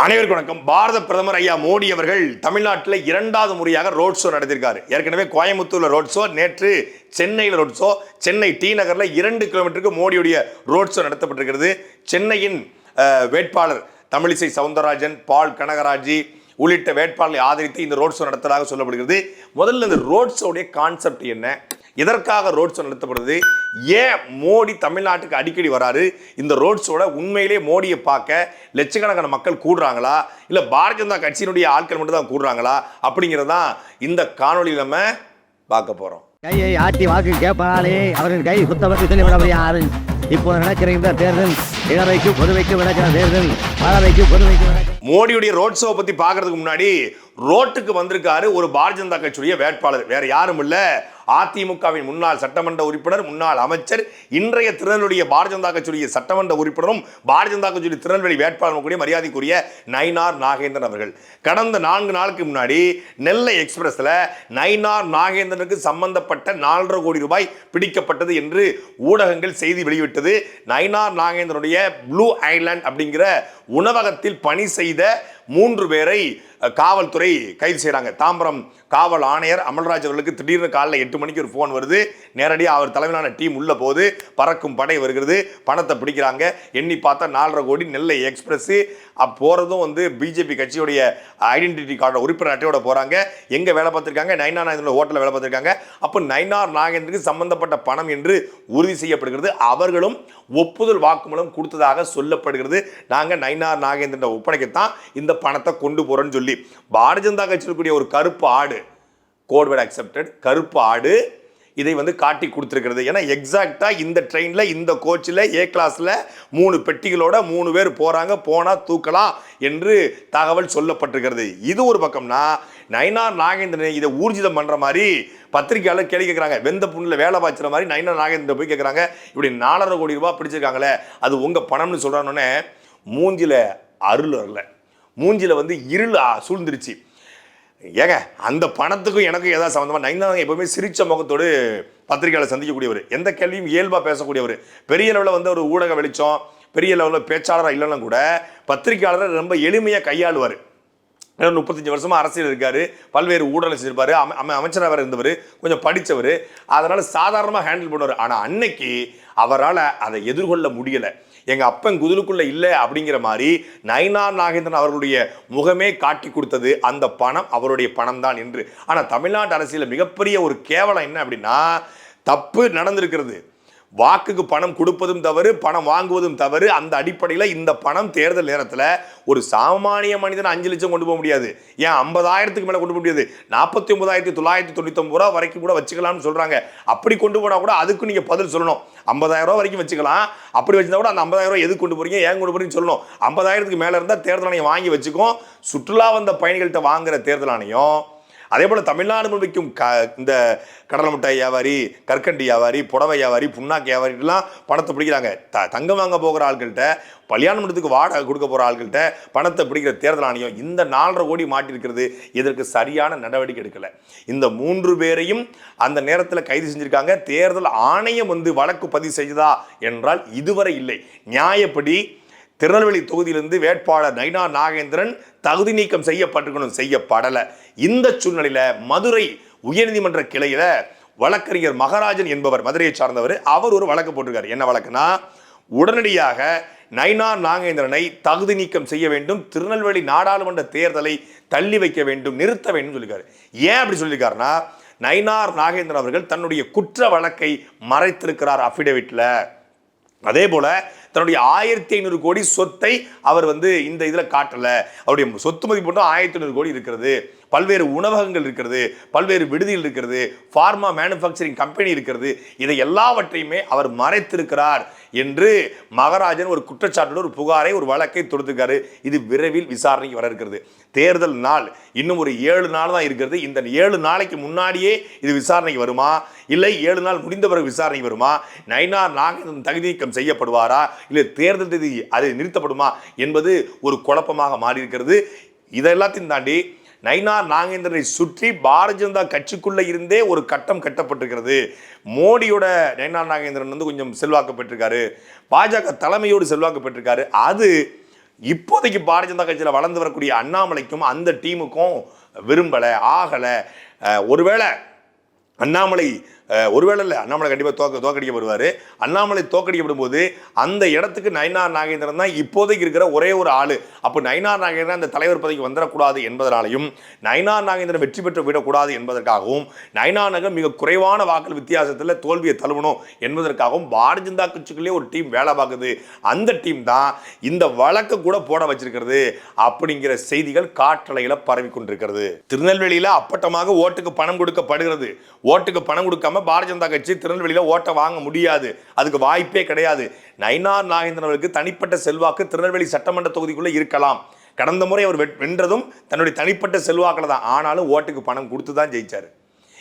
அனைவருக்கும் வணக்கம். பாரத பிரதமர் ஐயா மோடி அவர்கள் தமிழ்நாட்டில் இரண்டாவது முறையாக ரோட் ஷோ நடத்தியிருக்காரு. ஏற்கனவே கோயம்புத்தூர்ல ரோட் ஷோ நேற்று சென்னையில் ரோட் ஷோ சென்னை டி நகரில் இரண்டு கிலோமீட்டருக்கு மோடியுடைய ரோட் ஷோ நடத்தப்பட்டிருக்கிறது. சென்னையின் வேட்பாளர் தமிழிசை சவுந்தரராஜன் பால் கனகராஜி உள்ளிட்ட வேட்பாளர்களை ஆதரித்து இந்த ரோட் ஷோ நடத்துவதாக சொல்லப்படுகிறது. முதல்ல இந்த ரோட் ஷோடைய கான்செப்ட் என்ன? எதற்காக ரோட் ஷோ நடத்தப்படுது? ஏன் மோடி தமிழ்நாட்டுக்கு அடிக்கடி வராரு? இந்த ரோட் ஷோட உண்மையிலே மோடியை பார்க்க லட்சக்கணக்கான மக்கள் கூடுறாங்களா? இல்லை பாரதிய ஜனதா கட்சியினுடைய ஆட்கள் மட்டும் தான் கூடுறாங்களா? அப்படிங்கிறதான் இந்த காணொலியில் நம்ம பார்க்க போகிறோம் கையை ஆட்டி வாக்கு கேட்பாலே அவரின் கை குத்தவருக்கு சொல்லிவிடவர் யாரு இப்போ நடக்கிற இந்த தேர்தல் இளவைக்கு பொதுவைக்கு நடக்கிற தேர்தல் பறவைக்கு பொதுவைக்கு மோடியுடைய ரோட் ஷோ பற்றி பார்க்கறதுக்கு முன்னாடி ரோட்டுக்கு வந்திருக்காரு ஒரு பாரதிய ஜனதா கட்சியுடைய வேட்பாளர். வேற யாரும் இல்லை. அதிமுகவின் முன்னாள் சட்டமன்ற உறுப்பினர் முன்னாள் அமைச்சர் இன்றைய திருநெல்வேலிய பாரதிய ஜனதா கட்சியுடைய சட்டமன்ற உறுப்பினரும் பாரதிய ஜனதா கட்சியுடைய திருநெல்வேலி வேட்பாளரும் கூடிய மரியாதைக்குரிய நயினார் நாகேந்திரன் அவர்கள். கடந்த நான்கு நாளுக்கு முன்னாடி நெல்லை எக்ஸ்பிரஸ்ல நயினார் நாகேந்திரனுக்கு சம்பந்தப்பட்ட நாலரை கோடி ரூபாய் பிடிக்கப்பட்டது என்று ஊடகங்கள் செய்தி வெளியிட்டது. நயினார் நாகேந்திரனுடைய ப்ளூ ஐலாண்ட் அப்படிங்கிற உணவகத்தில் பணி செய்த மூன்று பேரை காவல்துறை கைது செய்கிறாங்க தாம்பரம் காவல் ஆணையர் அமல்ராஜ் அவர்களுக்கு திடீர்னு காலைல எட்டு மணிக்கு ஒரு ஃபோன் வருது. நேரடியாக அவர் தலைமையிலான டீம் உள்ள போது பறக்கும் படை வருகிறது. பணத்தை பிடிக்கிறாங்க. எண்ணி பார்த்தா நாலரை கோடி நெல்லை எக்ஸ்பிரஸ் போகிறதும் வந்து பிஜேபி கட்சியுடைய ஐடென்டிட்டி கார்டு உறுப்பினர் அட்டையோட போகிறாங்க எங்கே வேலை பார்த்துருக்காங்க? நைனா நாகேந்திரன் ஹோட்டலில் வேலை பார்த்துருக்காங்க. அப்போ நைனார் நாகேந்திரனுக்கு சம்பந்தப்பட்ட பணம் என்று உறுதி செய்யப்படுகிறது. அவர்களும் ஒப்புதல் வாக்குமூலம் கொடுத்ததாக சொல்லப்படுகிறது. நாங்கள் நைனார் நாகேந்திரன் ஒப்படைக்கத்தான் இந்த பணத்தை கொண்டு போகிறோன்னு சொல்லி பாரதிய ஜனதா கட்சியில் கூடிய ஒரு கருப்பு ஆடு கோட்வேர்ட் அக்செப்டட் கருப்பு ஆடு இதை வந்து காட்டி கொடுத்துருக்கிறது. ஏன்னா எக்ஸாக்டாக இந்த ட்ரெயினில் இந்த கோச்சில் ஏ கிளாஸில் மூணு பெட்டிகளோட மூணு பேர் போகிறாங்க போனால் தூக்கலாம் என்று தகவல் சொல்லப்பட்டிருக்கிறது. இது ஒரு பக்கம்னா நயனார் நாகேந்திரன் இதை ஊர்ஜிதம் பண்ணுற மாதிரி பத்திரிகையாளர் கேள்வி கேட்குறாங்க. வெந்த புண்ணில் வேலை பாய்ச்சுற மாதிரி நயனார் நாகேந்திரன் போய் கேட்குறாங்க. இப்படி நாலரை கோடி ரூபாய் பிடிச்சிருக்காங்களே அது உங்கள் பணம்னு சொல்கிறானோன்னே மூஞ்சில அருள் வரலை. மூஞ்சியில் வந்து இருள் சூழ்ந்துருச்சு. ஏங்க அந்த பணத்துக்கும் எனக்கும் ஏதாவது சம்மந்தமாக நைனாங்க எப்போவுமே சிரித்த முகத்தோடு பத்திரிகையாளர் சந்திக்கக்கூடியவர். எந்த கேள்வியும் இயல்பாக பேசக்கூடியவர். பெரிய லெவலில் வந்து ஒரு ஊடக வெளிச்சம் பெரிய லெவலில் பேச்சாளராக இல்லைன்னா கூட பத்திரிகையாளரை ரொம்ப எளிமையாக கையாளுவார். முப்பத்தஞ்சு வருஷமாக அரசியல் இருக்கார் பல்வேறு ஊடகம் செஞ்சிருப்பார் அமை அமைச்சராக வேறு இருந்தவர் கொஞ்சம் படித்தவர் அதனால் சாதாரணமாக ஹேண்டில் பண்ணுவார். ஆனால் அன்னைக்கு அவரால் அதை எதிர்கொள்ள முடியலை. எங்கள் அப்பன் குதிலுக்குள்ளே இல்லை அப்படிங்கிற மாதிரி நயினார் நாகேந்திரன் அவர்களுடைய முகமே காட்டி கொடுத்தது அந்த பணம் அவருடைய பணம் தான் என்று. ஆனால் தமிழ்நாட்டு அரசியலில் மிகப்பெரிய ஒரு கேவலம் என்ன அப்படின்னா தப்பு நடந்திருக்கிறது. வாக்குக்கு பணம் கொடுப்பதும் தவறு பணம் வாங்குவதும் தவறு. அந்த அடிப்படையில் இந்த பணம் தேர்தல் நேரத்தில் ஒரு சாமானிய மனிதன் அஞ்சு லட்சம் கொண்டு போக முடியாது. ஏன் ஐம்பதாயிரத்துக்கு மேலே கொண்டு போக முடியாது? நாற்பத்தி ஒன்பதாயிரத்தி தொள்ளாயிரத்தி தொண்ணூத்தொம்பது ரூபா வரைக்கும் கூட வச்சுக்கலாம்னு சொல்கிறாங்க அப்படி கொண்டு போனால் கூட அதுக்கு நீங்கள் பதில் சொல்லணும். ஐம்பதாயிரம் ரூபா வரைக்கும் வச்சுக்கலாம். அப்படி வச்சிருந்தா கூட அந்த ஐம்பதாயிரம் ரூபா எதுக்கு கொண்டு போறீங்க? ஏன் கொண்டு போறீங்கன்னு சொல்லணும். ஐம்பதாயிரத்துக்கு மேலே இருந்தால் தேர்தல் ஆணையம் வாங்கி வச்சுக்கும். சுற்றுலா வந்த பயணிகள்கிட்ட வாங்குற தேர்தல் ஆணையம் அதே போல் தமிழ்நாடு முழுமைக்கும் க இந்த கடலை மிட்டாய் வியாபாரி கற்கண்டி வியாபாரி புடவை வியாபாரி புண்ணாக்கு வியாபாரிலாம் பணத்தை பிடிக்கிறாங்க. த தங்கம் வாங்க போகிற ஆட்கள்கிட்ட கல்யாண மண்டபத்துக்கு வாடகை கொடுக்க போகிற ஆள்கள்கிட்ட பணத்தை பிடிக்கிற தேர்தல் ஆணையம் இந்த நாலரை கோடி மாட்டிருக்கிறது இதற்கு சரியான நடவடிக்கை எடுக்கலை. இந்த மூன்று பேரையும் அந்த நேரத்தில் கைது செஞ்சுருக்காங்க. தேர்தல் ஆணையம் வந்து வழக்கு பதிவு செய்ததா என்றால் இதுவரை இல்லை. நியாயப்படி திருநெல்வேலி தொகுதியிலிருந்து வேட்பாளர் நைனா நாகேந்திரன் தகுதி நீக்கம் செய்யப்பட்டிருக்கணும் செய்யப்படலை. இந்த சூழ்நிலையில் மதுரை உயர்நீதிமன்ற கிளையில் வழக்கறிஞர் மகராஜன் என்பவர் மதுரையை சார்ந்தவர் அவர் ஒரு வழக்கு போட்டிருக்கார். என்ன வழக்குனா உடனடியாக நைனார் நாகேந்திரனை தகுதி நீக்கம் செய்ய வேண்டும் திருநெல்வேலி நாடாளுமன்ற தேர்தலை தள்ளி வைக்க வேண்டும் நிறுத்த வேண்டும் சொல்லியிருக்காரு. ஏன் அப்படி சொல்லியிருக்காருன்னா நைனார் நாகேந்திரன் அவர்கள் தன்னுடைய குற்ற வழக்கை மறைத்திருக்கிறார் அஃபிடவிட்டில் அதே போல தன்னுடைய ஆயிரத்தி ஐநூறு கோடி சொத்தை அவர் வந்து இந்த இதில் காட்டலை. அவருடைய சொத்து மதிப்பு மட்டும் ஆயிரத்தி ஐநூறு கோடி இருக்கிறது. பல்வேறு உணவகங்கள் இருக்கிறது. பல்வேறு விடுதிகள் இருக்கிறது. ஃபார்மா மேனுஃபேக்சரிங் கம்பெனி இருக்கிறது. இதை எல்லாவற்றையுமே அவர் மறைத்திருக்கிறார். என்று மகராஜன் ஒரு குற்றச்சாட்டுடன் ஒரு புகாரை ஒரு வழக்கை தொடுத்துக்காரு இது விரைவில் விசாரணைக்கு வர இருக்கிறது. தேர்தல் நாள். இன்னும் ஒரு ஏழு நாள் தான் இருக்கிறது. இந்த ஏழு நாளைக்கு முன்னாடியே இது விசாரணைக்கு வருமா? இல்லை ஏழு நாள் முடிந்த பிறகு விசாரணைக்கு வருமா? நைனார் நாகேந்திரன் தகுதி நீக்கம் செய்யப்படுவாரா? இல்லை தேர்தல் தேதி அது நிறுத்தப்படுமா? என்பது ஒரு குழப்பமாக மாறி இருக்கிறது. இதெல்லாத்தையும் தாண்டி நைனார் நாகேந்திரனை சுற்றி பாரதிய ஜனதா கட்சிக்குள்ளே இருந்தே ஒரு கட்டம் கட்டப்பட்டிருக்கிறது. மோடியோட நைனார் நாகேந்திரன் வந்து கொஞ்சம் செல்வாக்கு பெற்றிருக்காரு. பாஜக தலைமையோடு செல்வாக்கு பெற்றிருக்காரு. அது இப்போதைக்கு பாரதிய ஜனதா கட்சியில் வளர்ந்து வரக்கூடிய அண்ணாமலைக்கும் அந்த டீமுக்கும் விரும்பலை ஆகலை. ஒருவேளை அண்ணாமலை ஒருவேளை இல்லை அண்ணாமலை கண்டிப்பாக தோக்க தோக்கடிக்கப்படுவார் அண்ணாமலை தோக்கடிக்கப்படும் போது அந்த இடத்துக்கு நயனார் நாகேந்திரன் தான் இப்போதைக்கு இருக்கிற ஒரே ஒரு ஆள். அப்போ நயனார் நாகேந்திரன் அந்த தலைவர் பதவிக்கு வந்துடக்கூடாது என்பதனாலையும் நயனார் நாகேந்திரன் வெற்றி பெற்று விடக்கூடாது என்பதற்காகவும் நயனார் நகர் மிக குறைவான வாக்கள் வித்தியாசத்தில் தோல்வியை தழுவணும் என்பதற்காகவும் பாரதிய ஜனதா கட்சிக்குள்ளே ஒரு டீம் வேலை பார்க்குது. அந்த டீம் தான் இந்த வழக்கை கூட போட வச்சிருக்கிறது அப்படிங்கிற செய்திகள் காற்றலையில் பரவி கொண்டிருக்கிறது திருநெல்வேலியில் அப்பட்டமாக ஓட்டுக்கு பணம் கொடுக்கப்படுகிறது. ஓட்டுக்கு பணம் கொடுக்காம பாரதிய ஜனதா கட்சி திருநெல்வேலியில் ஓட்டை வாங்க முடியாது. அதுக்கு வாய்ப்பே கிடையாது. நயினார் நாகேந்திரன் அவருக்கு தனிப்பட்ட செல்வாக்கு திருநெல்வேலி சட்டமன்ற தொகுதிக்குள்ளே இருக்கலாம். கடந்த முறை அவர் வெட்- வென்றதும் தன்னுடைய தனிப்பட்ட செல்வாக்கில் தான். ஆனாலும் ஓட்டுக்கு பணம் கொடுத்து தான் ஜெயிச்சார்.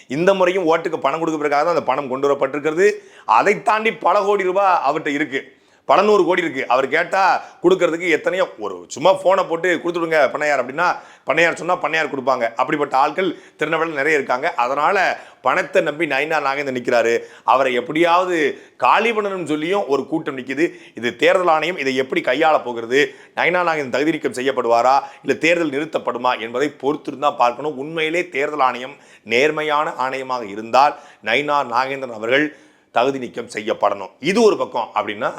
இந்த முறையும் ஓட்டுக்கு பணம் கொடுக்கறதுக்காக தான் அந்த பணம் கொண்டு வரப்பட்டிருக்கிறது. அதை தாண்டி பல கோடி ரூபாய் அவர்கிட்ட இருக்குது பல நூறு கோடி இருக்கு. அவர் கேட்டா கொடுக்கறதுக்கு எத்தனையோ ஒரு சும்மா போனை போட்டு கொடுத்துடுங்க பண்ணையார் அப்படின்னா பண்ணையார் சொன்னா பண்ணையார் கொடுப்பாங்க. அப்படிப்பட்ட ஆட்கள் திருநெல்வேலியில் நிறைய இருக்காங்க. அதனால பணத்தை நம்பி நயினா நாகேந்திரன் நிற்கிறாரு அவரை எப்படியாவது காலி பண்ணணும்னு சொல்லியும் ஒரு கூட்டம் நிற்கிது இது தேர்தல் ஆணையம் இதை எப்படி கையாள போகிறது? நயினா நாகேந்திரன் தகுதி நீக்கம் செய்யப்படுவாரா? இல்லை தேர்தல் நிறுத்தப்படுமா என்பதை பொறுத்திருந்தா பார்க்கணும். உண்மையிலே தேர்தல் ஆணையம் நேர்மையான ஆணையமாக இருந்தால் நயினா நாகேந்திரன் அவர்கள் தகுதி நீக்கம் செய்யப்படணும். இது ஒரு பக்கம் அப்படின்னா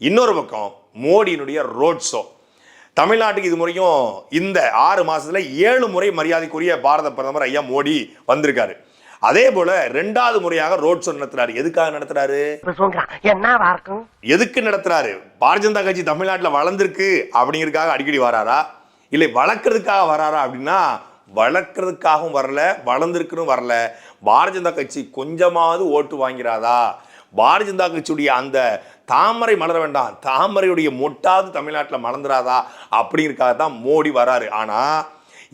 இன்னொரு பக்கம் மோடியினுடைய ரோட் ஷோ தமிழ்நாட்டுக்கு இது முறையும் இந்த ஆறு மாசத்துல ஏழு முறை மரியாதைக்குரிய பாரத பிரதமர் ஐயா மோடி வந்திருக்காரு. அதே போல ரெண்டாவது முறையாக ரோட் ஷோ நடத்துறாரு. எதுக்காக நடத்துறாரு? எதுக்கு நடத்துறாரு? பாரதிய ஜனதா கட்சி தமிழ்நாட்டில் வளர்ந்துருக்கு அப்படிங்கிறதுக்காக அடிக்கடி வராரா? இல்லை வளர்க்கறதுக்காக வராரா அப்படின்னா வளர்க்கறதுக்காகவும் வரல வளர்ந்துருக்குன்னு வரல. பாரதிய ஜனதா கட்சி கொஞ்சமாவது ஓட்டு வாங்கிறாதா பாரதிய ஜனதா கட்சியுடைய அந்த தாமரை மலர வேண்டாம். தாமரையுடைய மொட்டாவது தமிழ்நாட்டில் மலர்ந்துடாதா அப்படிங்கிறக்காக தான் மோடி வராரு. ஆனால்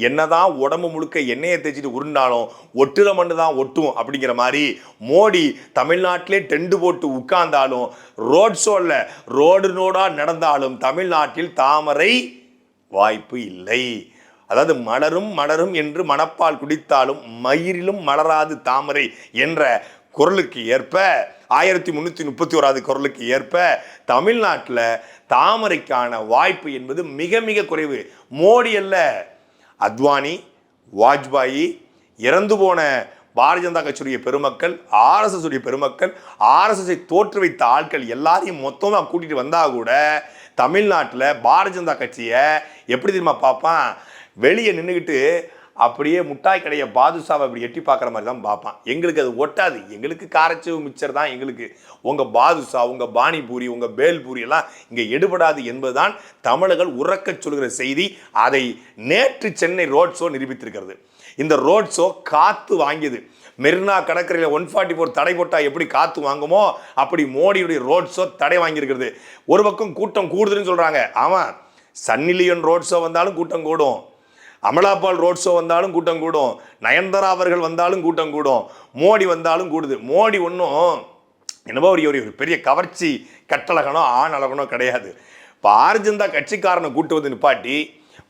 என்னதான் உடம்பு முழுக்க எண்ணெயை தேய்ச்சிட்டு உருண்டாலும் ஒட்டுற மண்ணு தான் ஒட்டும் அப்படிங்கிற மாதிரி மோடி தமிழ்நாட்டிலே டெண்டு போட்டு உட்கார்ந்தாலும் ரோட் ஷோவில் ரோடு ரோடா நடந்தாலும் தமிழ்நாட்டில் தாமரை வாய்ப்பு இல்லை. அதாவது மலரும் மலரும் என்று மணப்பால் குடித்தாலும் மயிரிலும் மலராது தாமரை என்ற குரலுக்கு ஏற்ப ஆயிரத்தி முந்நூற்றி முப்பத்தி ஓராது குரலுக்கு ஏற்ப தமிழ்நாட்டில் தாமரைக்கான வாய்ப்பு என்பது மிக மிக குறைவு. மோடி அல்ல. அத்வானி வாஜ்பாயி இறந்து போன பாரதிய ஜனதா கட்சியுடைய பெருமக்கள் ஆர்எஸ்எஸ் உடைய பெருமக்கள் ஆர்எஸ்எஸை தோற்று வைத்த ஆட்கள் எல்லாரையும் மொத்தமாக கூட்டிகிட்டு வந்தால் கூட தமிழ்நாட்டில் பாரதிய ஜனதா கட்சியை எப்படி தெரியுமா பார்ப்பான்? வெளியே நின்றுக்கிட்டு அப்படியே முட்டாய் கடைய பாதுஷாவை அப்படி எட்டி பார்க்குற மாதிரி தான் பார்ப்பான். எங்களுக்கு அது ஒட்டாது. எங்களுக்கு காரச்சவு மிச்சர் தான் எங்களுக்கு. உங்கள் பாதுஷா உங்கள் பானிபூரி உங்கள் பேல்பூரி எல்லாம் இங்கே எடுபடாது என்பதுதான் தமிழர்கள் உறக்கச் சொல்கிற செய்தி. அதை நேற்று சென்னை ரோட் ஷோ நிரூபித்திருக்கிறது. இந்த ரோட் ஷோ காத்து வாங்கியது. மெரினா கடற்கரையில் ஒன் ஃபார்ட்டி ஃபோர் தடை போட்டால் எப்படி காத்து வாங்குமோ அப்படி மோடியுடைய ரோட் ஷோ தடை வாங்கியிருக்கிறது. ஒரு பக்கம் கூட்டம் கூடுதுன்னு சொல்கிறாங்க ஆமாம் சன்னிலியன் ரோட் ஷோ வந்தாலும் கூட்டம் கூடும். அமலாபால் ரோட் ஷோ வந்தாலும் கூட்டம் கூடும். நயன்தாரா அவர்கள் வந்தாலும் கூட்டம் கூடும். மோடி வந்தாலும் கூடுது. மோடி ஒன்றும் என்னவோ ஒரு ஒரு பெரிய கவர்ச்சி கட்டழகனோ ஆண் அழகனோ கிடையாது. இப்போ ஆர்ஜந்தா கட்சிக்காரனை கூட்டு வந்து நிப்பாட்டி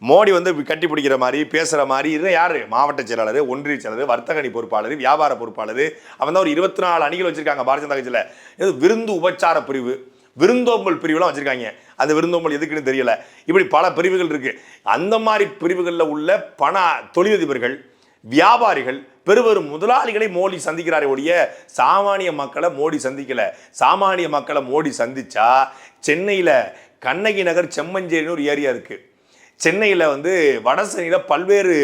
மோடி வந்து கட்டி பிடிக்கிற மாதிரி பேசுகிற மாதிரி இது யார்? மாவட்ட செயலாளர் ஒன்றிய செயலாளர் வர்த்தக அணி பொறுப்பாளர் வியாபார பொறுப்பாளர். அவன் தான் ஒரு இருபத்தி நாலு அணிகள் வச்சுருக்காங்க பாரதிய ஜனதா கட்சியில். இது விருந்து உபச்சார பிரிவு. விருந்தோம்பல் பிரிவுலாம் வச்சுருக்காங்க. அந்த விருந்தோம்பல் எதுக்குன்னு தெரியல. இப்படி பல பிரிவுகள் இருக்குது அந்த மாதிரி பிரிவுகளில் உள்ள பண தொழிலதிபர்கள் வியாபாரிகள் பெருவரும் முதலாளிகளை மோடி சந்திக்கிறாரே ஒழிய சாமானிய மக்களை மோடி சந்திக்கலை. சாமானிய மக்களை மோடி சந்தித்தா சென்னையில் கண்ணகி நகர் செம்மஞ்சேரின்னு ஒரு ஏரியா இருக்குது சென்னையில் வந்து வடசென்னையில் பல்வேறு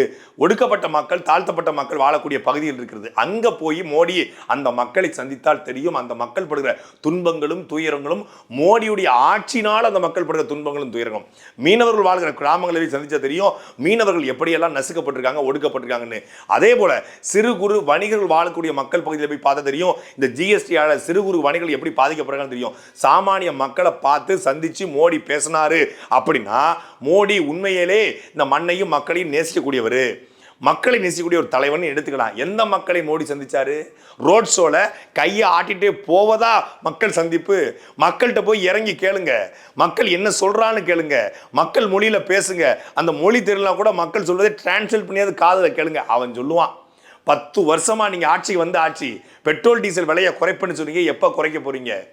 ஒடுக்கப்பட்ட மக்கள் தாழ்த்தப்பட்ட மக்கள் வாழக்கூடிய பகுதிகள் இருக்கிறது. அங்கே போய் மோடி அந்த மக்களை சந்தித்தால் தெரியும். அந்த மக்கள் படுகிற துன்பங்களும் துயரங்களும் மோடியுடைய ஆட்சினால் அந்த மக்கள் படுகிற துன்பங்களும் துயரங்களும். மீனவர்கள் வாழ்கிற கிராமங்களை சந்தித்தா தெரியும். மீனவர்கள் எப்படியெல்லாம் நசுக்கப்பட்டிருக்காங்க ஒடுக்கப்பட்டிருக்காங்கன்னு. அதே போல் சிறு குறு வணிகர்கள் வாழக்கூடிய மக்கள் பகுதியில் போய் பார்த்தா தெரியும். இந்த ஜிஎஸ்டியால் சிறு குறு வணிகர்கள் எப்படி பாதிக்கப்படுறாங்கன்னு தெரியும். சாமானிய மக்களை பார்த்து சந்தித்து மோடி பேசினார் அப்படின்னா மோடி உண்மையிலே இந்த மண்ணையும் மக்களையும் நேசிக்கக்கூடியவர். மக்களை நேசிக்கக்கூடிய ஒரு தலைவன் எடுத்துக்கலாம். எந்த மக்களை மோடி சந்திச்சாரு? ரோட் ஷோல கையை ஆட்டிட்டே போவதா மக்கள் சந்திப்பு? மக்கள்கிட்ட போய் இறங்கி கேளுங்க. மக்கள் என்ன சொல்றான்னு கேளுங்க. மக்கள் மொழியில பேசுங்க. அந்த மொழி தெரியலாம் கூட மக்கள் சொல்றதை டிரான்ஸ்லேட் பண்ணியாவது காதில் கேளுங்க. அவன் சொல்லுவான். பத்து வருஷமா நீங்க ஆட்சிக்கு வந்து ஆட்சி பெட்ரோல் டீசல் விலையை குறைப்புன்னு சொன்னீங்க. எப்போ குறைக்க போறீங்க?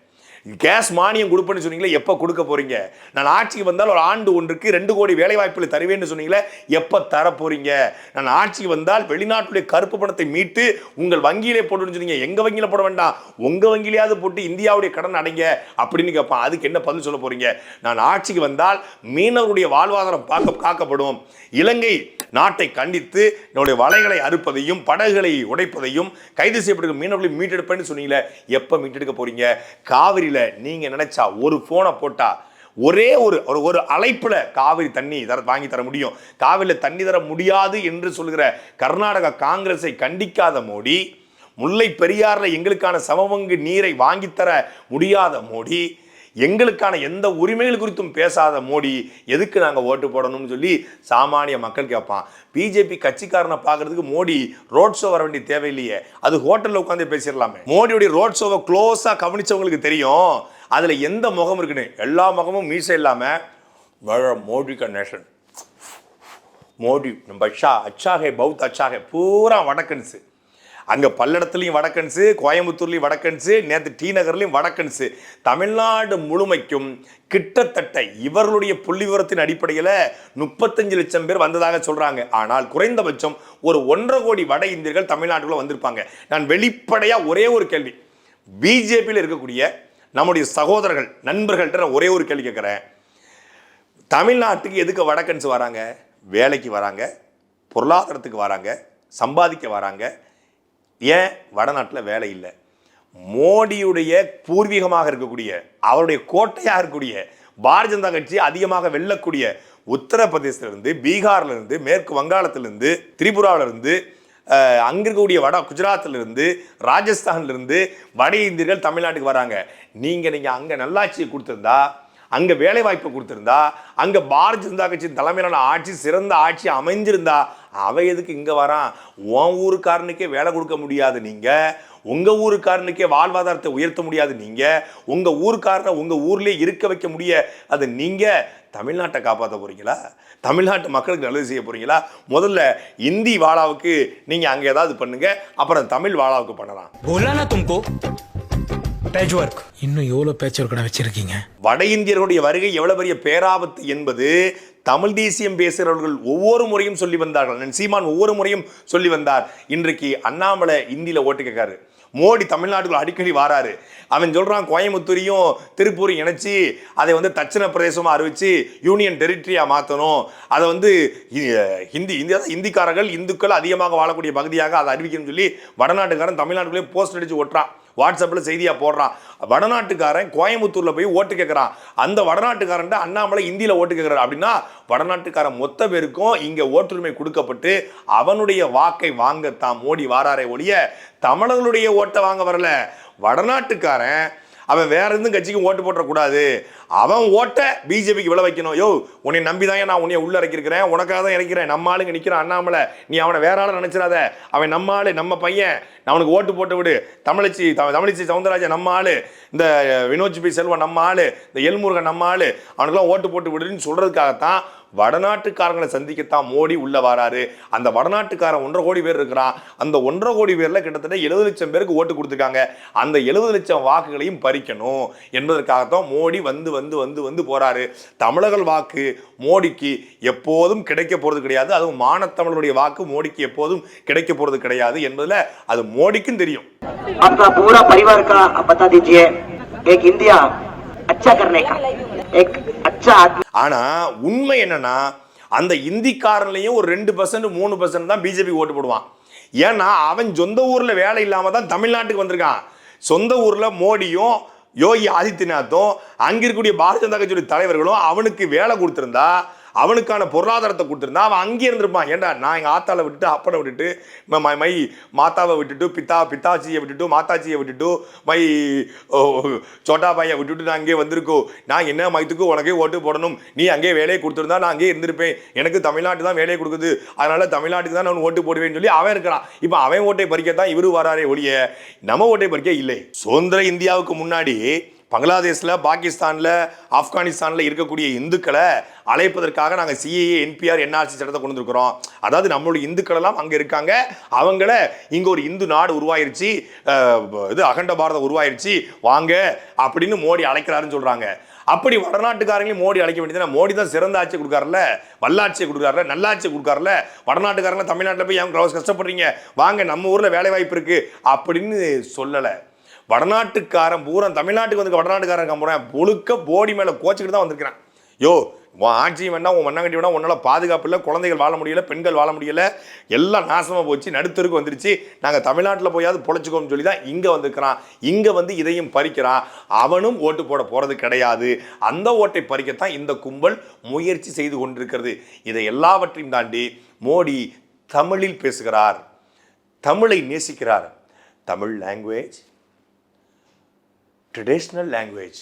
கேஸ் மானியம் கொடுப்பேன்னு சொன்னீங்களே எப்போ கொடுக்க போறீங்க? நான் ஆட்சிக்கு வந்தால் ஒரு ஆண்டு ஒன்றுக்கு ரெண்டு கோடி வேலை தருவேன்னு சொன்னீங்களே எப்போ தர போறீங்க? நான் ஆட்சிக்கு வந்தால் வெளிநாட்டுடைய கருப்பு பணத்தை மீட்டு உங்கள் வங்கியிலே போட்டுன்னு சொன்னீங்க. எங்க வங்கியில் போட வேண்டாம். உங்க வங்கியிலேயாவது போட்டு இந்தியாவுடைய கடன் அடைங்க அப்படின்னு கேட்பான். அதுக்கு என்ன பதில் சொல்ல போறீங்க? நான் ஆட்சிக்கு வந்தால் மீனவருடைய வாழ்வாதாரம் பார்க்க காக்கப்படும். இலங்கை நாட்டை கண்டித்து என்னுடைய வலைகளை அறுப்பதையும் படகுகளை உடைப்பதையும் கைது செய்யப்பட்டிருக்க மீனவர்களை மீட்டெடுப்பேன்னு சொன்னீங்களே எப்போ மீட்டெடுக்க போறீங்க? காவிரியில் நீங்க நினைச்சா ஒரு ஃபோனை போட்டால் ஒரே ஒரு ஒரு ஒரு அழைப்புல காவிரி தண்ணி தர வாங்கி தர முடியும். காவிரியில் தண்ணி தர முடியாது என்று சொல்கிற கர்நாடக காங்கிரஸை கண்டிக்காத மோடி முல்லை பெரியாரில் எங்களுக்கான சமபங்கு நீரை வாங்கித்தர முடியாத மோடி எங்களுக்கான எந்த உரிமைகள் குறித்தும் பேசாத மோடி எதுக்கு நாங்கள் ஓட்டு போடணும்னு சொல்லி சாமானிய மக்கள் கேட்பான் பிஜேபி கட்சிக்காரனை பார்க்கறதுக்கு மோடி ரோட் ஷோ வர வேண்டிய தேவையில்லையே. அது ஹோட்டலில் உட்காந்து பேசிடலாமே. மோடியுடைய ரோட் ஷோவை க்ளோஸாக கவனிச்சவங்களுக்கு தெரியும். அதில் எந்த முகம் இருக்குன்னு. எல்லா முகமும் மீசை இல்லாமல் மோடி க மோடி நம்ம அச்சா அச்சா ஹே பௌத் அச்சா ஹே பூரா வடக்கன்ஸு அங்கே பல்லடத்துலையும் வடக்கன்ஸு கோயம்புத்தூர்லேயும் வடக்கன்ஸு நேற்று டி நகர்லையும் வடக்கன்ஸு தமிழ்நாடு முழுமைக்கும் கிட்டத்தட்ட இவர்களுடைய புள்ளி விவரத்தின் அடிப்படையில் முப்பத்தஞ்சு லட்சம் பேர் வந்ததாக சொல்கிறாங்க ஆனால் குறைந்தபட்சம் ஒரு ஒன்றரை கோடி வட இந்தியர்கள் தமிழ்நாட்டுக்குள்ளே வந்திருப்பாங்க. நான் வெளிப்படையாக ஒரே ஒரு கேள்வி. பிஜேபியில் இருக்கக்கூடிய நம்முடைய சகோதரர்கள் நண்பர்கள்ட்ட நான் ஒரே ஒரு கேள்வி கேட்குறேன். தமிழ்நாட்டுக்கு எதுக்கு வடக்கன்ஸ் வராங்க? வேலைக்கு வராங்க பொருளாதாரத்துக்கு வராங்க சம்பாதிக்க வராங்க ஏன் வடநாட்டில் வேலை இல்லை? மோடியுடைய பூர்வீகமாக இருக்கக்கூடிய அவருடைய கோட்டையாக இருக்கக்கூடிய பாரதிய ஜனதா கட்சி அதிகமாக வெல்லக்கூடிய உத்தரப்பிரதேசத்திலிருந்து பீகார்லேருந்து மேற்கு வங்காளத்திலிருந்து திரிபுராவிலிருந்து அங்கே இருக்கக்கூடிய வட குஜராத்திலிருந்து ராஜஸ்தான்லேருந்து வட இந்தியர்கள் தமிழ்நாட்டுக்கு வராங்க. நீங்கள் நீங்கள் அங்கே நல்லாட்சியை கொடுத்துருந்தா அங்கே வேலை வாய்ப்பு கொடுத்துருந்தா அங்கே பாரதிய ஜனதா கட்சியின் தலைமையிலான ஆட்சி சிறந்த ஆட்சி அமைஞ்சிருந்தா அவன் எதுக்கு இங்கே வரான்? உன் ஊருக்காரனுக்கே வேலை கொடுக்க முடியாது நீங்கள் உங்கள் ஊருக்காரனுக்கே வாழ்வாதாரத்தை உயர்த்த முடியாது நீங்கள் உங்கள் ஊருக்காரனை உங்கள் ஊர்லேயே இருக்க வைக்க முடிய அது நீங்கள் தமிழ்நாட்டை காப்பாற்ற போகிறீங்களா தமிழ்நாட்டு மக்களுக்கு நல்லது செய்ய போகிறீங்களா முதல்ல இந்தி வாழாவுக்கு நீங்கள் அங்கே ஏதாவது பண்ணுங்கள் அப்புறம் தமிழ் வாழாவுக்கு பண்ணலாம். பேட்ச் ஒர்க் இன்னும் எவ்வளோ பேட்ச் ஒர்க் வச்சிருக்கீங்க? வட இந்தியர்களுடைய வருகை எவ்வளோ பெரிய பேராபத்து என்பது தமிழ் தேசியம் பேசுகிறவர்கள் ஒவ்வொரு முறையும் சொல்லி வந்தார்கள். சீமான் ஒவ்வொரு முறையும் சொல்லி வந்தார். இன்றைக்கு அண்ணாமலை இந்தியில் ஓட்டு கேட்காரு. மோடி தமிழ்நாட்டுக்குள்ள அடிக்கடி வாராரு. அவன் சொல்கிறான் கோயம்புத்தூரையும் திருப்பூரையும் இணைச்சி அதை வந்து தட்சிண பிரதேசமாக அறிவித்து யூனியன் டெரிட்டரியாக மாற்றணும் அதை வந்து ஹிந்தி இந்தியா இந்திக்காரர்கள் இந்துக்கள் அதிகமாக வாழக்கூடிய பகுதியாக அதை அறிவிக்கணும்னு சொல்லி வடநாட்டுக்காரன் தமிழ்நாட்டுக்குள்ளேயே போஸ்ட் அடித்து ஓட்டுறான் வாட்ஸ்அப்பில் செய்தியாக போடுறான். வடநாட்டுக்காரன் கோயம்புத்தூரில் போய் ஓட்டு கேட்குறான் அந்த வடநாட்டுக்காரன்ட்ட அண்ணாமலை இந்தியில் ஓட்டு கேட்குறாரு அப்படின்னா வடநாட்டுக்காரன் மொத்த பேருக்கும் இங்கே ஓட்டுரிமை கொடுக்கப்பட்டு அவனுடைய வாக்கை வாங்கத்தான் மோடி வாராரே ஒழிய தமிழர்களுடைய ஓட்டை வாங்க வரல. வடநாட்டுக்காரன் அவன் வேற எந்த கட்சிக்கும் ஓட்டு போட்டக்கூடாது அவன் ஓட்டை பிஜேபிக்கு விளை வைக்கணும். யோ உன்னை நம்பி தான் நான் உன்னை உள்ள இறக்கிருக்கிறேன் உனக்காக தான் இறக்கிறேன். நம்ம ஆளுங்க நிற்கிறான் அண்ணாமலை. நீ அவனை வேற ஆளை நினைச்சிடாத. அவன் நம்ம ஆளு நம்ம பையன். அவனுக்கு ஓட்டு போட்டு விடு. தமிழச்சி த- தமிழிச்சி சவுந்தரராஜன் நம்ம ஆளு. இந்த வினோஜ் பி செல்வன் நம்ம ஆளு. இந்த எல்முருகன் நம்ம ஆளு. அவனுக்குலாம் ஓட்டு போட்டு விடுன்னு சொல்றதுக்காகத்தான் வடநாட்டுக்காரங்களை சந்திக்கத்தான் மோடி உள்ள வராரு அந்த வடநாட்டுக்காரன் ஒன்றரை கோடி பேர் இருக்கிறான் அந்த ஒன்றரை கோடி பேர்ல கிட்டத்தட்ட எழுபது லட்சம் பேருக்கு ஓட்டு கொடுத்துருக்காங்க அந்த எழுபது லட்சம் வாக்குகளையும் பறிக்கணும் என்பதற்காகத்தான் மோடி வந்து வந்து வந்து வந்து போறாரு தமிழர்கள் வாக்கு மோடிக்கு எப்போதும் கிடைக்க போறது கிடையாது அதுவும் மானத்தமிழருடைய வாக்கு மோடிக்கு எப்போதும் கிடைக்க போறது கிடையாது என்பதுல அது மோடிக்கும் தெரியும் अपना पूरा परिवार का आप बता दीजिए एक इंडिया அச்சா அச்சா ஆனா உண்மை என்னன்னா அந்த இந்திக்காரன்லையும் ஒரு ரெண்டு பர்சன்ட் மூணு பர்சன்ட் தான் பிஜேபி ஓட்டு போடுவான். ஏன்னா அவன் சொந்த ஊரில் வேலை இல்லாமல் தான் தமிழ்நாட்டுக்கு வந்திருக்கான். சொந்த ஊரில் மோடியும் யோகி ஆதித்யநாத்தும் அங்கே இருக்கக்கூடிய பாரதிய ஜனதா கட்சியுடைய தலைவர்களும் அவனுக்கு வேலை கொடுத்துருந்தா அவனுக்கான பொருளாதாரத்தை கொடுத்துருந்தா அவன் அங்கே இருந்திருப்பான். ஏன்டா நான் எங்கள் ஆத்தாவை விட்டுட்டு அப்பனை விட்டுட்டு ம- மை- மை மாத்தாவை விட்டுட்டு பித்தா பித்தாச்சியை விட்டுட்டு மாத்தாச்சியை விட்டுட்டு மை சோட்டா பையன் விட்டுட்டு நான் அங்கே வந்திருக்கோம் நான் என்ன மயத்துக்கு உனக்கே ஓட்டு போடணும்? நீ அங்கே வேலையை கொடுத்துருந்தா நான் அங்கே இருந்திருப்பேன். எனக்கு தமிழ்நாட்டு தான் வேலையை கொடுக்குது. அதனால தமிழ்நாட்டுக்கு தான் நான் ஓட்டு போடுவேன்னு சொல்லி அவன் இருக்கிறான். இப்போ அவன் ஓட்டை பறிக்க தான் இவரு வராரே ஒழிய நம்ம ஓட்டை பறிக்க இல்லை. சுதந்திர இந்தியாவுக்கு முன்னாடி பங்களாதேஷ்ல பாகிஸ்தானில் ஆப்கானிஸ்தானில் இருக்கக்கூடிய இந்துக்களை அழைப்பதற்காக நாங்கள் சிஏஏ என்பிஆர் என்ஆர்சி சட்டத்தை கொண்டு வந்திருக்கிறோம். அதாவது நம்மளுடைய இந்துக்களெல்லாம் அங்கே இருக்காங்க. அவங்கள இங்கே ஒரு இந்து நாடு உருவாயிருச்சு இது அகண்ட பாரதம் உருவாயிருச்சு வாங்க அப்படின்னு மோடி அழைக்கிறாருன்னு சொல்கிறாங்க அப்படி வடநாட்டுக்காரங்களையும் மோடி அழைக்க வேண்டியது மோடி தான் சிறந்த ஆட்சி கொடுக்காருல்ல? வல்லாட்சியை கொடுக்காருல நல்லாட்சியை கொடுக்காருல வடநாட்டுக்காரங்க தமிழ்நாட்டில் போய் அவங்க கஷ்டப்படுறீங்க? வாங்க நம்ம ஊரில் வேலை வாய்ப்பு இருக்குது அப்படின்னு சொல்லலை. வடநாட்டுக்காரன் பூரா தமிழ்நாட்டுக்கு வந்து வடநாட்டுக்காரன் கம்புறேன் முழுக்க போடி மேலே கோச்சிக்கிட்டு தான் வந்திருக்கிறான். யோ உன் ஆட்சியும் வேண்டாம் உன் மண்ணாங்கட்டி வேணா உன்னால பாதுகாப்பு இல்லை குழந்தைகள் வாழ முடியல பெண்கள் வாழ முடியல எல்லாம் நாசமாக போச்சு நடுத்தருக்கு வந்துருச்சு. நாங்கள் தமிழ்நாட்டில் போயாவது பொழைச்சிக்கோம்னு சொல்லி தான் இங்கே வந்துருக்கிறான். இங்கே வந்து இதையும் பறிக்கிறான். அவனும் ஓட்டு போட போகிறது கிடையாது. அந்த ஓட்டை பறிக்கத்தான் இந்த கும்பல் முயற்சி செய்து கொண்டிருக்கிறது. இதை எல்லாவற்றையும் தாண்டி மோடி தமிழில் பேசுகிறார். தமிழை நேசிக்கிறார். Tamil language traditional language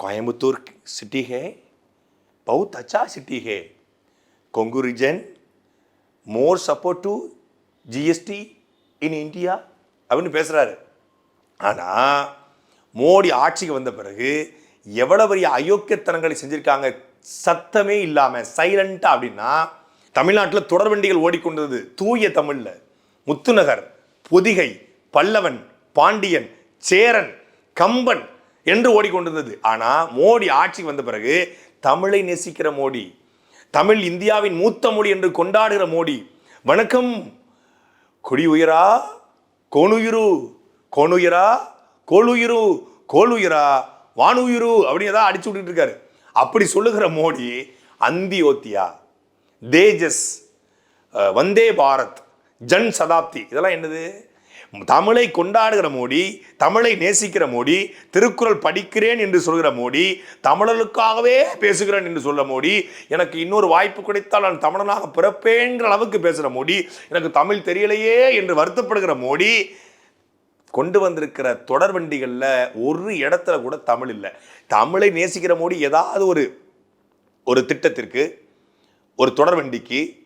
Coimbatore city है बहुत अच्छा सिटी है Kongu region more support to GST in India அப்படின்னு பேசுகிறாரு ஆனால் மோடி ஆட்சிக்கு வந்த பிறகு எவ்வளவு பெரிய அயோக்கியத்தனங்களை செஞ்சிருக்காங்க சத்தமே இல்லாமல் சைலண்ட்டாக அப்படின்னா தமிழ்நாட்டில் தொடர்வண்டிகள் ஓடிக்கொண்டது தூய தமிழில் முத்துநகர் பொதிகை பல்லவன் பாண்டியன் சேரன் கம்பன் என்று ஓடிக்கொண்டிருந்தது. ஆனால் மோடி ஆட்சிக்கு வந்த பிறகு தமிழை நேசிக்கிற மோடி தமிழ் இந்தியாவின் மூத்த மொழி என்று கொண்டாடுகிற மோடி வணக்கம். கொடி உயிரா கோணுயிரு. கோணுயிரா? கோளுயிரு. கோளுயிரா? வானுயிரு அப்படின்னு தான் அடிச்சு விட்டுட்டு இருக்காரு. அப்படி சொல்லுகிற மோடி அந்தியோத்தியா தேஜஸ் வந்தே பாரத் ஜன் சதாப்தி. இதெல்லாம் என்னது? தமிழை கொண்டாடுகிற மோடி தமிழை நேசிக்கிற மோடி திருக்குறள் படிக்கிறேன் என்று சொல்கிற மோடி தமிழர்களுக்காகவே பேசுகிறேன் என்று சொல்ல மோடி எனக்கு இன்னொரு வாய்ப்பு கிடைத்தால் நான் தமிழனாக பிறப்பேங்கிற அளவுக்கு பேசுகிற மோடி எனக்கு தமிழ் தெரியலையே என்று வருத்தப்படுகிற மோடி கொண்டு வந்திருக்கிற தொடர் வண்டிகளில் ஒரு இடத்துல கூட தமிழ் இல்லை. தமிழை நேசிக்கிற மோடி ஏதாவது ஒரு ஒரு திட்டத்திற்கு ஒரு தொடர் வண்டிக்கு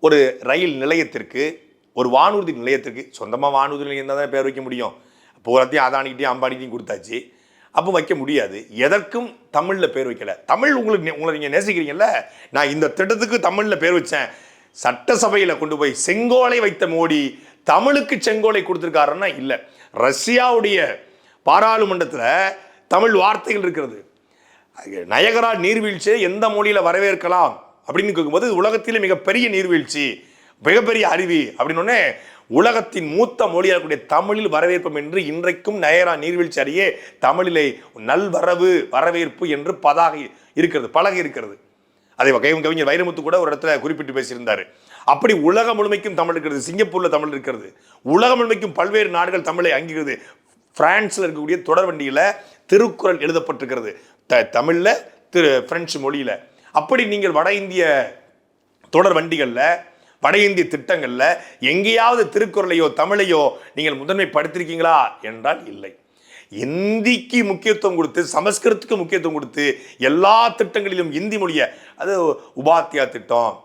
ஒரு ரயில் நிலையத்திற்கு ஒரு வானூர்தி நிலையத்திற்கு சொந்தமாக வானூர்தி நிலையம் தான் பேர் வைக்க முடியும். பூராத்தையும் அதானிக்கிட்டையும் அம்பானிக்கிட்டையும் கொடுத்தாச்சு. அப்போ வைக்க முடியாது. எதற்கும் தமிழில் பேர் வைக்கல. தமிழ் உங்களுக்கு நே- உங்களை நீங்கள் நேசிக்கிறீங்கல்ல? நான் இந்த திட்டத்துக்கு தமிழில் பேர் வச்சேன். சட்டசபையில் கொண்டு போய் செங்கோலை வைத்த மோடி தமிழுக்கு செங்கோலை கொடுத்துருக்காருன்னா இல்லை. ரஷ்யாவுடைய பாராளுமன்றத்தில் தமிழ் வார்த்தைகள் இருக்கிறது. நயகரா நீர்வீழ்ச்சியை எந்த மொழியில் வரவேற்கலாம்? அப்படின்னு கேட்கும்போது உலகத்திலே மிகப்பெரிய நீர்வீழ்ச்சி. மிகப்பெரிய அருவி அப்படின்னு உலகத்தின் மூத்த மொழியாக இருக்கக்கூடிய தமிழில் வரவேற்போம் என்று இன்றைக்கும் நயரா நீர்வீழ்ச்சி அருகே தமிழிலே நல்வரவு வரவேற்பு என்று பதாகை இருக்கிறது பலகை இருக்கிறது. அதை கவிஞர் கவிஞர் வைரமுத்து கூட ஒரு இடத்துல குறிப்பிட்டு பேசியிருந்தார். அப்படி உலகம் முழுமைக்கும் தமிழ் இருக்கிறது சிங்கப்பூரில் தமிழ் இருக்கிறது. உலகம் முழுமைக்கும் பல்வேறு நாடுகள் தமிழை அங்கீகிறது பிரான்ஸில் இருக்கக்கூடிய தொடர் வண்டியில் திருக்குறள் எழுதப்பட்டிருக்கிறது. த தமிழில் திரு பிரெஞ்சு மொழியில். அப்படி நீங்கள் வட இந்திய தொடர் வண்டிகளில் வட இந்திய திட்டங்களில் எங்கேயாவது திருக்குறளையோ தமிழையோ நீங்கள் முதன்மைப்படுத்திருக்கீங்களா என்றால் இல்லை. இந்திக்கு முக்கியத்துவம் கொடுத்து சமஸ்கிருதத்துக்கு முக்கியத்துவம் கொடுத்து எல்லா திட்டங்களிலும் இந்தி மொழியை அது உபாத்தியா திட்டம்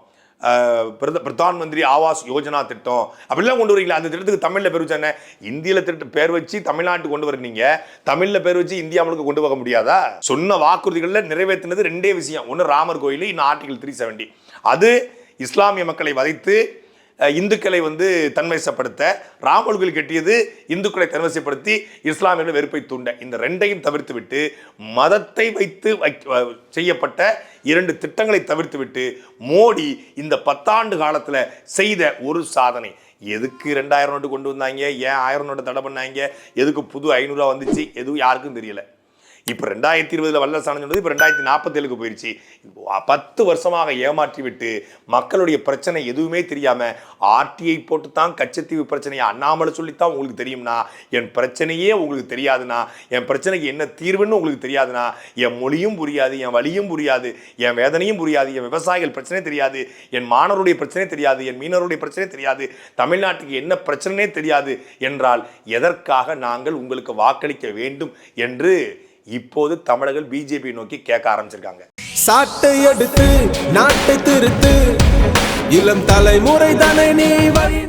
பிரத- பிரதான் மந்திரி ஆவாஸ் யோஜனா திட்டம் அப்படிலாம் கொண்டு வரீங்களா? அந்த திட்டத்துக்கு தமிழில் பேர் வச்சானே? இந்தியில் திட்ட பேர் வச்சு தமிழ்நாட்டுக்கு கொண்டு வரீங்க தமிழில் பேர் வச்சு இந்தியா முழுக்க கொண்டு போக முடியாதா? சொன்ன வாக்குறுதிகளில் நிறைவேற்றினது ரெண்டே விஷயம். ஒன்று ராமர் கோயில் இன்னும் ஆர்டிகல் த்ரீ செவன்டி. அது இஸ்லாமிய மக்களை வதைத்து இந்துக்களை வந்து தன்மைசப்படுத்த ராமர் கட்டியது இந்துக்களை தன்வசப்படுத்தி இஸ்லாமியர்கள் வெறுப்பை தூண்ட. இந்த ரெண்டையும் தவிர்த்து விட்டு மதத்தை வைத்து வைக்க- செய்யப்பட்ட இரண்டு திட்டங்களை தவிர்த்து விட்டு மோடி இந்த பத்தாண்டு காலத்தில் செய்த ஒரு சாதனை. எதுக்கு ரெண்டாயிரம் நோட்டு கொண்டு வந்தாங்க? ஏன் ஆயிரம் நோட்டை தடை பண்ணாங்க? எதுக்கு புது ஐநூறுரூவா வந்துச்சு? எதுவும் யாருக்கும் தெரியலை. இப்போ ரெண்டாயிரத்தி இருபதில் வல்லரசான சொன்னது இப்போ ரெண்டாயிரத்தி நாற்பத்தேழுக்கு போயிடுச்சு பத்து வருஷமாக ஏமாற்றி விட்டு மக்களுடைய பிரச்சனை எதுவுமே தெரியாமல் ஆர்டிஐ போட்டு தான் கச்சத்தீவு பிரச்சனையை அண்ணாமலை சொல்லித்தான் உங்களுக்கு தெரியும்னா என் பிரச்சனையே உங்களுக்கு தெரியாதுன்னா என் பிரச்சனைக்கு என்ன தீர்வுன்னு உங்களுக்கு தெரியாதுன்னா என் மொழியும் புரியாது என் வழியும் புரியாது என் வேதனையும் புரியாது என் விவசாயிகள் பிரச்சனை தெரியாது என் மாணவருடைய பிரச்சனை தெரியாது என் மீனவருடைய பிரச்சனை தெரியாது தமிழ்நாட்டுக்கு என்ன பிரச்சனையே தெரியாது என்றால் எதற்காக நாங்கள் உங்களுக்கு வாக்களிக்க வேண்டும் என்று இப்போது தமிழர்கள் பிஜேபி நோக்கி கேட்க ஆரம்பிச்சிருக்காங்க. சாட்டை எடுத்து நாட்டை திருத்து. இளம் தலைமுறை தானே நீ வழி